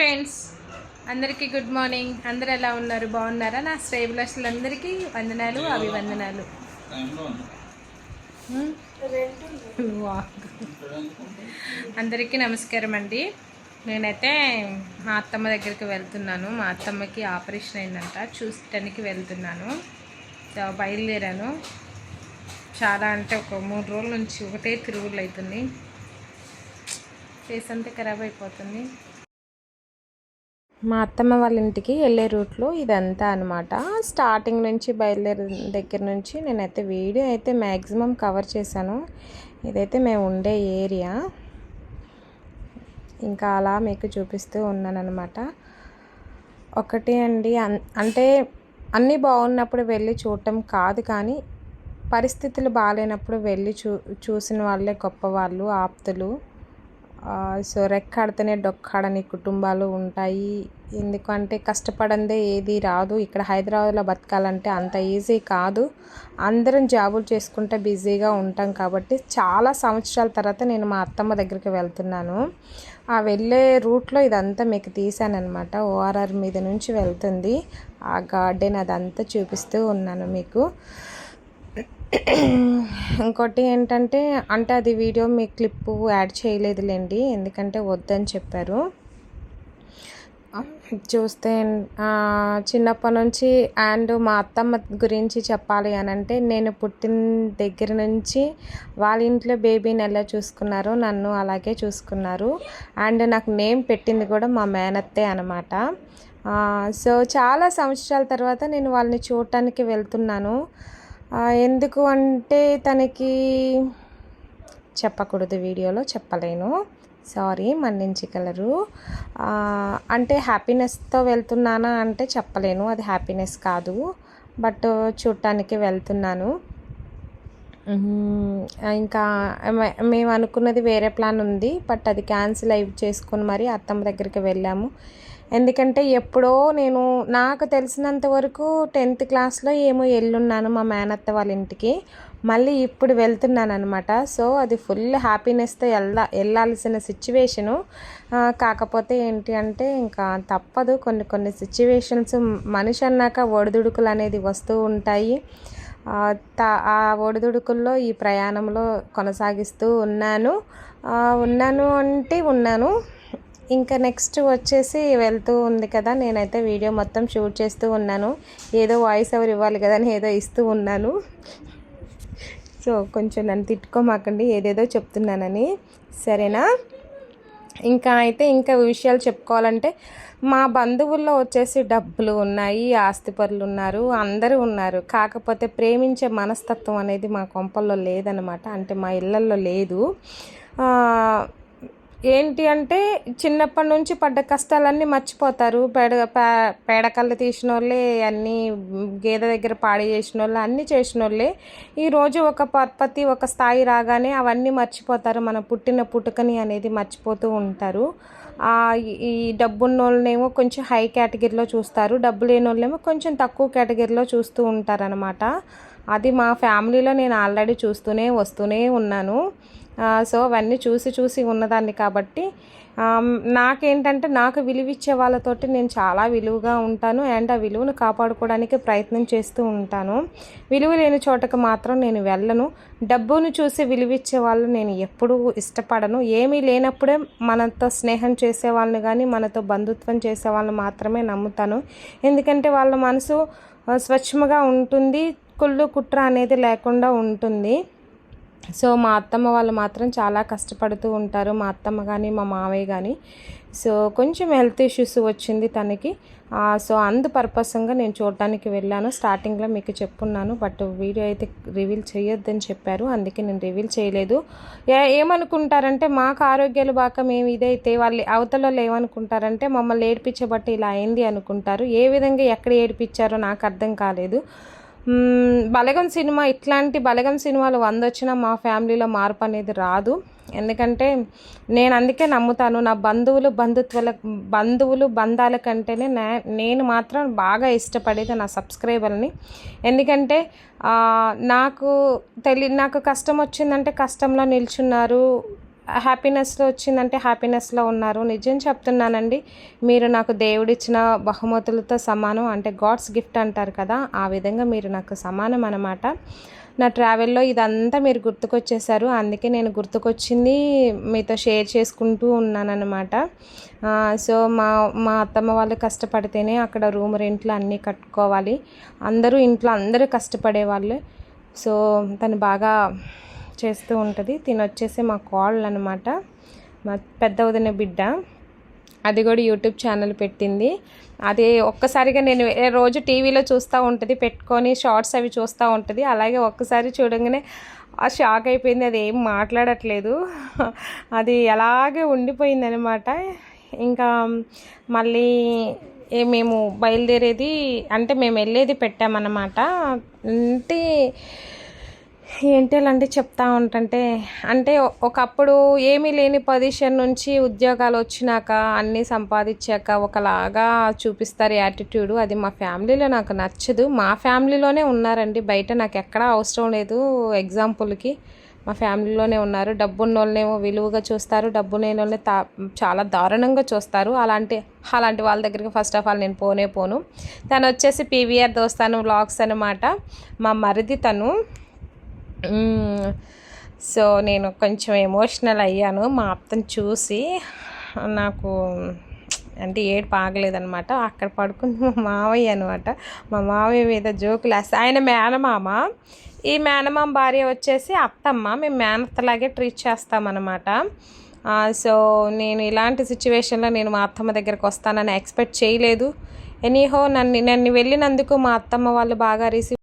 Friends అందరికీ good morning. అందరు ఎలా ఉన్నారు? బాగున్నారా? నా శ్రేయభిలాషులందరికీ వందనాలు అభివందనాలు. అందరికీ నమస్కారం అండి. నేనైతే మా అత్తమ్మ దగ్గరికి వెళ్తున్నాను. మా అత్తమ్మకి ఆపరేషన్ అయిందంట. చూసటానికి వెళ్తున్నాను. బయలుదేరాను. చాలా అంటే ఒక మూడు రోజుల నుంచి ఒకటే తిరుగులు అవుతుంది. ఫేస్ అంతా ఖరాబ్ అయిపోతుంది. మా అత్తమ్మ వాళ్ళ ఇంటికి వెళ్ళే రూట్లో ఇదంతా అనమాట స్టార్టింగ్ నుంచి బయలుదేరి దగ్గర నుంచి నేనైతే వీడియో అయితే మ్యాక్సిమం కవర్ చేశాను. ఇదైతే మేము ఉండే ఏరియా. ఇంకా అలా మీకు చూపిస్తూ ఉన్నానమాట ఒకటి అండి అన్- అంటే అన్నీ బాగున్నప్పుడు వెళ్ళి చూడటం కాదు కానీ పరిస్థితులు బాగాలేనప్పుడు వెళ్ళి చూ చూసిన వాళ్ళే గొప్పవాళ్ళు ఆప్తులు. సో రెక్కాడితేనే డొక్కాడని కుటుంబాలు ఉంటాయి. ఎందుకంటే కష్టపడందే ఏది రాదు. ఇక్కడ హైదరాబాద్లో బతకాలంటే అంత ఈజీ కాదు. అందరం జాబులు చేసుకుంటే బిజీగా ఉంటాం కాబట్టి చాలా సంవత్సరాల తర్వాత నేను మా అత్తమ్మ దగ్గరికి వెళ్తున్నాను. ఆ వెళ్ళే రూట్లో ఇదంతా మీకు తీసానమాట ఓఆర్ఆర్ మీద నుంచి వెళ్తుంది. ఆ గార్డెన్ అదంతా చూపిస్తూ ఉన్నాను మీకు. ఇంకోటి ఏంటంటే అంటే అది వీడియో మీ క్లిప్ యాడ్ చేయలేదులేండి ఎందుకంటే వద్దని చెప్పారు. చూస్తే చిన్నప్పటి నుంచి అండ్ మా అత్తమ్మ గురించి చెప్పాలి అని అంటే నేను పుట్టిన దగ్గర నుంచి వాళ్ళ ఇంట్లో బేబీని ఎలా చూసుకున్నారో నన్ను అలాగే చూసుకున్నారు. అండ్ నాకు నేమ్ పెట్టింది కూడా మా మేనత్తే అనమాట సో చాలా సంవత్సరాల తర్వాత నేను వాళ్ళని చూడటానికి వెళ్తున్నాను. ఎందుకు అంటే తనకి చెప్పకూడదు వీడియోలో చెప్పలేను. సారీ మన్నించగలరు అంటే హ్యాపీనెస్తో వెళ్తున్నానా అంటే చెప్పలేను. అది హ్యాపీనెస్ కాదు. బట్ చూడటానికి వెళ్తున్నాను. ఇంకా మే- మేము అనుకున్నది వేరే ప్లాన్ ఉంది. బట్ అది క్యాన్సిల్ అయి చేసుకుని మరి అత్తమ్మ దగ్గరికి వెళ్ళాము. ఎందుకంటే ఎప్పుడో నేను నాకు తెలిసినంత వరకు టెన్త్ క్లాస్లో ఏమో వెళ్ళున్నాను మా మేనత్త వాళ్ళ ఇంటికి. మళ్ళీ ఇప్పుడు వెళ్తున్నాను అనమాట సో అది ఫుల్ హ్యాపీనెస్తో వెళ్ళా వెళ్ళాల్సిన సిచ్యువేషను. కాకపోతే ఏంటి అంటే ఇంకా తప్పదు. కొన్ని కొన్ని సిచ్యువేషన్స్ మనిషి అన్నాక ఒడిదుడుకులు అనేది వస్తూ ఉంటాయి. ఆ, త- ఆ ఒడిదుడుకుల్లో ఈ ప్రయాణంలో కొనసాగిస్తూ ఉన్నాను. ఉన్నాను అంటే ఉన్నాను. ఇంకా నెక్స్ట్ వచ్చేసి వెళ్తూ ఉంది కదా. నేనైతే వీడియో మొత్తం షూట్ చేస్తూ ఉన్నాను. ఏదో వాయిస్ ఎవరు ఇవ్వాలి కదా అని ఏదో ఇస్తూ ఉన్నాను. సో కొంచెం నన్ను తిట్టుకోమాకండి ఏదేదో చెప్తున్నానని. సరేనా? ఇంకా అయితే ఇంకా విషయాలు చెప్పుకోవాలంటే మా బంధువుల్లో వచ్చేసి డబ్బులు ఉన్నాయి ఆస్తిపరులు ఉన్నారు అందరూ ఉన్నారు. కాకపోతే ప్రేమించే మనస్తత్వం అనేది మా కొంపల్లో లేదనమాట అంటే మా ఇళ్ళల్లో లేదు. ఏంటి అంటే చిన్నప్పటి నుంచి పడ్డ కష్టాలన్నీ మర్చిపోతారు. పేడ పేడకళ్ళు తీసిన వాళ్ళే అన్నీ గేదె దగ్గర పాడి చేసిన వాళ్ళు అన్నీ చేసిన వాళ్ళే ఈరోజు ఒక పర్పతి ఒక స్థాయి రాగానే అవన్నీ మర్చిపోతారు. మన పుట్టిన పుట్టుకని అనేది మర్చిపోతూ ఉంటారు. ఈ- ఈ డబ్బున్న వాళ్ళనేమో కొంచెం హై కేటగిరీలో చూస్తారు. డబ్బు లేని వాళ్ళేమో కొంచెం తక్కువ కేటగిరీలో చూస్తూ ఉంటారనమాట అది మా ఫ్యామిలీలో నేను ఆల్రెడీ చూస్తూనే వస్తూనే ఉన్నాను. సో అవన్నీ చూసి చూసి ఉన్నదాన్ని కాబట్టి నాకేంటంటే నాకు విలువిచ్చే వాళ్ళతోటి నేను చాలా విలువగా ఉంటాను అండ్ ఆ విలువను కాపాడుకోవడానికి ప్రయత్నం చేస్తూ ఉంటాను. విలువ లేని చోటకు మాత్రం నేను వెళ్ళను. డబ్బును చూసి విలువిచ్చే వాళ్ళు నేను ఎప్పుడూ ఇష్టపడను. ఏమీ లేనప్పుడే మనతో స్నేహం చేసే వాళ్ళని కానీ మనతో బంధుత్వం చేసే వాళ్ళని మాత్రమే నమ్ముతాను. ఎందుకంటే వాళ్ళ మనసు స్వచ్ఛముగా ఉంటుంది. కుళ్ళు కుట్ర అనేది లేకుండా ఉంటుంది. సో మా అత్తమ్మ వాళ్ళు మాత్రం చాలా కష్టపడుతూ ఉంటారు. మా అత్తమ్మ కానీ మా మావయ్య కానీ సో కొంచెం హెల్త్ ఇష్యూస్ వచ్చింది తనకి. సో అందు పర్పస్గా నేను చూడటానికి వెళ్ళాను. స్టార్టింగ్లో మీకు చెప్పున్నాను బట్ వీడియో అయితే రివీల్ చేయొద్దని చెప్పారు. అందుకే నేను రివీల్ చేయలేదు. ఏమనుకుంటారంటే మాకు ఆరోగ్యాలు బాగా మేము ఇదైతే వాళ్ళు అవతలలో ఏమనుకుంటారంటే మమ్మల్ని ఏడిపించబట్టి ఇలా అయింది అనుకుంటారు. ఏ విధంగా ఎక్కడ ఏడిపించారో నాకు అర్థం కాలేదు. బలగం సినిమా ఇట్లాంటి బలగం సినిమాలు వంద వచ్చినా మా ఫ్యామిలీలో మార్పు అనేది రాదు. ఎందుకంటే నేను అందుకే నమ్ముతాను నా బంధువులు బంధుత్వాల బంధువులు బంధాల కంటేనే నే- నేను మాత్రం బాగా ఇష్టపడేది నా సబ్స్క్రైబర్ని. ఎందుకంటే నాకు తెలి నాకు కష్టం వచ్చిందంటే కష్టంలో నిల్చున్నారు హ్యాపీనెస్లో వచ్చిందంటే హ్యాపీనెస్లో ఉన్నారు. నిజం చెప్తున్నానండి. మీరు నాకు దేవుడిచ్చిన బహుమతులతో సమానం అంటే గాడ్స్ గిఫ్ట్ అంటారు కదా ఆ విధంగా మీరు నాకు సమానం అన్నమాట. నా ట్రావెల్లో ఇదంతా మీరు గుర్తుకొచ్చేసారు. అందుకే నేను గుర్తుకొచ్చింది మీతో షేర్ చేసుకుంటూ ఉన్నానన్నమాట. సో మా మా అత్తమ్మ వాళ్ళు కష్టపడితేనే అక్కడ రూమ్ రెంట్లు అన్నీ కట్టుకోవాలి. అందరూ ఇంట్లో అందరూ కష్టపడేవాళ్ళు. సో తను బాగా చేస్తూ ఉంటుంది. తిని వచ్చేసి మా కాళ్ళు అనమాట మా పెద్ద వదిన బిడ్డ. అది కూడా యూట్యూబ్ ఛానల్ పెట్టింది. అది ఒక్కసారిగా నేను రోజు టీవీలో చూస్తూ ఉంటుంది పెట్టుకొని షార్ట్స్ అవి చూస్తూ ఉంటుంది. అలాగే ఒక్కసారి చూడంగానే ఆ షాక్ అయిపోయింది. అది ఏం మాట్లాడట్లేదు. అది అలాగే ఉండిపోయింది అనమాట ఇంకా మళ్ళీ మేము బయలుదేరేది అంటే మేము వెళ్ళేది పెట్టామన్నమాట. అంటే ఏంటి అంటే చెప్తా ఉంటంటే అంటే ఒకప్పుడు ఏమీ లేని పొజిషన్ నుంచి ఉద్యోగాలు వచ్చినాక అన్నీ సంపాదించాక ఒకలాగా చూపిస్తారు యాటిట్యూడ్. అది మా ఫ్యామిలీలో నాకు నచ్చదు. మా ఫ్యామిలీలోనే ఉన్నారండి. బయట నాకు ఎక్కడా అవసరం లేదు ఎగ్జాంపుల్కి. మా ఫ్యామిలీలోనే ఉన్నారు. డబ్బున్న వాళ్ళనేమో విలువగా చూస్తారు. డబ్బు లేని వాళ్ళని తా చాలా దారుణంగా చూస్తారు. అలాంటి అలాంటి వాళ్ళ దగ్గరికి ఫస్ట్ ఆఫ్ ఆల్ నేను పోనే పోను. తను వచ్చేసి పీవీఆర్ దోస్తాను వ్లాగ్స్ అనమాట మా మరిది తను సో నేను కొంచెం ఎమోషనల్ అయ్యాను. మా అత్తను చూసి నాకు అంటే ఏడు పాగలేదనమాట అక్కడ పడుకుంది మా మావయ్య అనమాట మా మావయ్య మీద జోకులు వేస్తే. ఆయన మేనమామ. ఈ మేనమామ భార్య వచ్చేసి అత్తమ్మ. మేము మేనత్తలాగే ట్రీట్ చేస్తామన్నమాట. సో నేను ఇలాంటి సిచ్యువేషన్లో నేను మా అత్తమ్మ దగ్గరకు వస్తానని ఎక్స్పెక్ట్ చేయలేదు. ఎనీహో నన్ను నన్ను వెళ్ళినందుకు మా అత్తమ్మ వాళ్ళు బాగా రిసీవ్